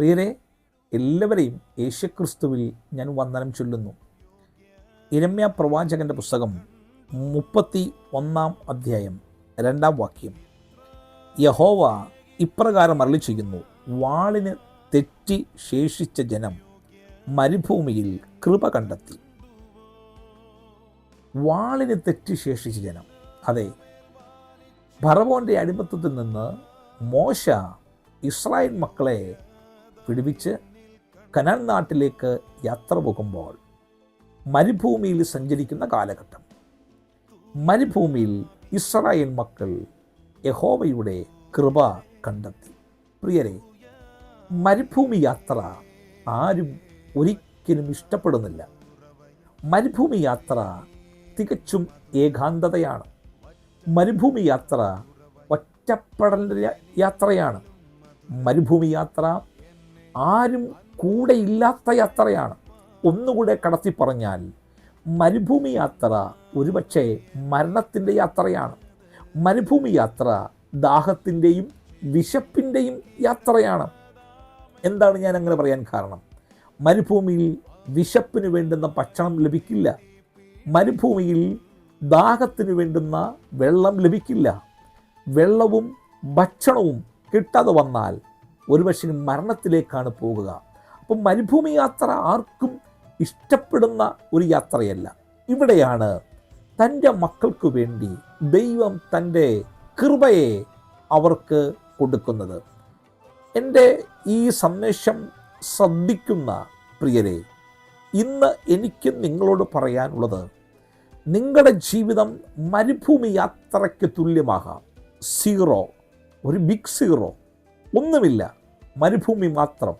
പ്രിയരെ എല്ലാവരെയും യേശുക്രിസ്തുവിൽ ഞാൻ വന്ദനം ചൊല്ലുന്നു. ഇരമ്യ പ്രവാചകന്റെ പുസ്തകം മുപ്പത്തി ഒന്നാം അധ്യായം രണ്ടാം വാക്യം. യഹോവ ഇപ്രകാരം അരളി ചെയ്യുന്നു വാളിന് തെറ്റി ശേഷിച്ച ജനം മരുഭൂമിയിൽ കൃപ കണ്ടെത്തി. വാളിന് തെറ്റി ശേഷിച്ച ജനം അതെ ഭറവോന്റെ അടിമത്തത്തിൽ നിന്ന് മോശ ഇസ്രായേൽ മക്കളെ പിടിപ്പിച്ച് കനാൻ നാട്ടിലേക്ക് യാത്ര പോകുമ്പോൾ മരുഭൂമിയിൽ സഞ്ചരിക്കുന്ന കാലഘട്ടം. മരുഭൂമിയിൽ ഇസ്രായേൽ മക്കൾ യഹോവയുടെ കൃപ കണ്ടെത്തി. പ്രിയരെ മരുഭൂമി യാത്ര ആരും ഒരിക്കലും ഇഷ്ടപ്പെടുന്നില്ല. മരുഭൂമി യാത്ര തികച്ചും ഏകാന്തതയാണ്. മരുഭൂമി യാത്ര ഒറ്റപ്പെടലിന്റെ യാത്രയാണ്. മരുഭൂമി യാത്ര ആരും കൂടെ ഇല്ലാത്ത യാത്രയാണ്. ഒന്നുകൂടെ കടത്തി പറഞ്ഞാൽ മരുഭൂമി യാത്ര ഒരുപക്ഷെ മരണത്തിന്റെ യാത്രയാണ്. മരുഭൂമി യാത്ര ദാഹത്തിന്റെയും വിശപ്പിന്റെയും യാത്രയാണ്. എന്താണ് ഞാൻ അങ്ങനെ പറയാൻ കാരണം? മരുഭൂമിയിൽ വിശപ്പിന് വേണ്ടുന്ന ഭക്ഷണം ലഭിക്കില്ല. മരുഭൂമിയിൽ ദാഹത്തിന് വേണ്ടുന്ന വെള്ളം ലഭിക്കില്ല. വെള്ളവും ഭക്ഷണവും കിട്ടാതെ വന്നാൽ ഒരുപക്ഷെ മരണത്തിലേക്കാണ് പോകുക. അപ്പം മരുഭൂമി യാത്ര ആർക്കും ഇഷ്ടപ്പെടുന്ന ഒരു യാത്രയല്ല. ഇവിടെയാണ് തന്റെ മക്കൾക്ക് വേണ്ടി ദൈവം തന്റെ കൃപയെ അവർക്ക് കൊടുക്കുന്നത്. എന്റെ ഈ സന്ദേശം ശ്രദ്ധിക്കുന്ന പ്രിയരെ ഇന്ന് എനിക്ക് നിങ്ങളോട് പറയാനുള്ളത് നിങ്ങളുടെ ജീവിതം മരുഭൂമി യാത്രയ്ക്ക് തുല്യമാകാം. സീറോ ഒരു ബിഗ് സീറോ. ഒന്നുമില്ല. മരുഭൂമി മാത്രം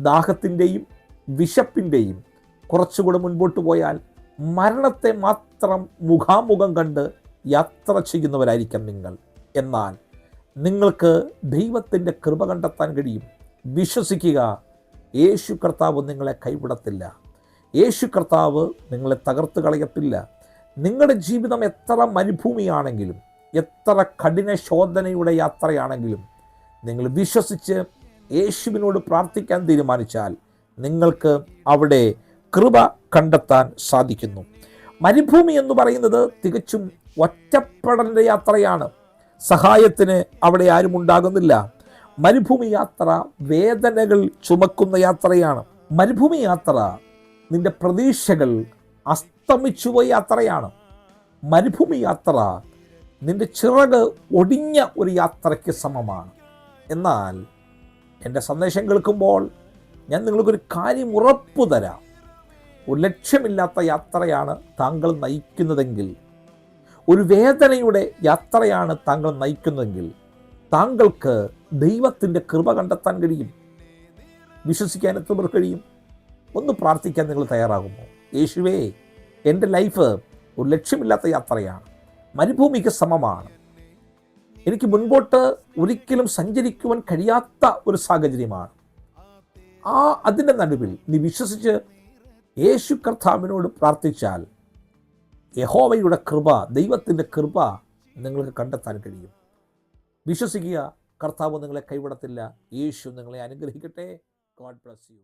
ദാഹത്തിന്റെയും വിശപ്പിന്റെയും കുറച്ചുകൂടെ മുൻപോട്ട് പോയാൽ മരണത്തെ മാത്രം മുഖാമുഖം കണ്ട് യാത്ര ചെയ്യുന്നവരായിരിക്കാം നിങ്ങൾ. എന്നാൽ നിങ്ങൾക്ക് ദൈവത്തിന്റെ കൃപ കണ്ടെത്താൻ കഴിയും. വിശ്വസിക്കുക യേശു കർത്താവ് നിങ്ങളെ കൈവിടത്തില്ല. യേശു കർത്താവ് നിങ്ങളെ തകർത്ത് കളയത്തില്ല. നിങ്ങളുടെ ജീവിതം എത്ര മരുഭൂമിയാണെങ്കിലും എത്ര കഠിന ശോധനയുടെ യാത്രയാണെങ്കിലും നിങ്ങൾ വിശ്വസിച്ച് യേശുവിനോട് പ്രാർത്ഥിക്കാൻ തീരുമാനിച്ചാൽ നിങ്ങൾക്ക് അവിടെ കൃപ കണ്ടെത്താൻ സാധിക്കുന്നു. മരുഭൂമി എന്ന് പറയുന്നത് തികച്ചും ഒറ്റപ്പെടലിന്റെ യാത്രയാണ്. സഹായത്തിന് അവിടെ ആരും ഉണ്ടാകുന്നില്ല. മരുഭൂമി യാത്ര വേദനകൾ ചുമക്കുന്ന യാത്രയാണ്. മരുഭൂമി യാത്ര നിന്റെ പ്രതീക്ഷകൾ അസ്തമിച്ചുപോയ യാത്രയാണ്. മരുഭൂമി യാത്ര നിന്റെ ചിറക് ഒടിഞ്ഞ ഒരു യാത്രയ്ക്ക് സമമാണ്. എന്നാൽ എന്റെ സന്ദേശം കേൾക്കുമ്പോൾ ഞാൻ നിങ്ങൾക്കൊരു കാര്യം ഉറപ്പു തരാം. ഒരു ലക്ഷ്യമില്ലാത്ത യാത്രയാണ് താങ്കൾ നയിക്കുന്നതെങ്കിൽ ഒരു വേദനയുടെ യാത്രയാണ് താങ്കൾ നയിക്കുന്നതെങ്കിൽ താങ്കൾക്ക് ദൈവത്തിന്റെ കൃപ കണ്ടെത്താൻ കഴിയും വിശ്വസിക്കാൻ എത്തുമ്പോൾ കഴിയും? ഒന്ന് പ്രാർത്ഥിക്കാൻ നിങ്ങൾ തയ്യാറാകുമോ? യേശുവേ എന്റെ ലൈഫ് ഒരു ലക്ഷ്യമില്ലാത്ത യാത്രയാണ് മരുഭൂമിക്ക് സമമാണ്. എനിക്ക് മുൻപോട്ട് ഒരിക്കലും സഞ്ചരിക്കുവാൻ കഴിയാത്ത ഒരു സാഹചര്യമാണ്. ആ അതിന്റെ നടുവിൽ നീ വിശ്വസിച്ച് യേശു കർത്താവിനോട് പ്രാർത്ഥിച്ചാൽ യഹോവയുടെ കൃപ ദൈവത്തിന്റെ കൃപ നിങ്ങൾക്ക് കണ്ടെത്താൻ കഴിയും. വിശ്വസിക്കുക കർത്താവ് നിങ്ങളെ കൈവിടത്തില്ല. യേശു നിങ്ങളെ അനുഗ്രഹിക്കട്ടെ. God bless you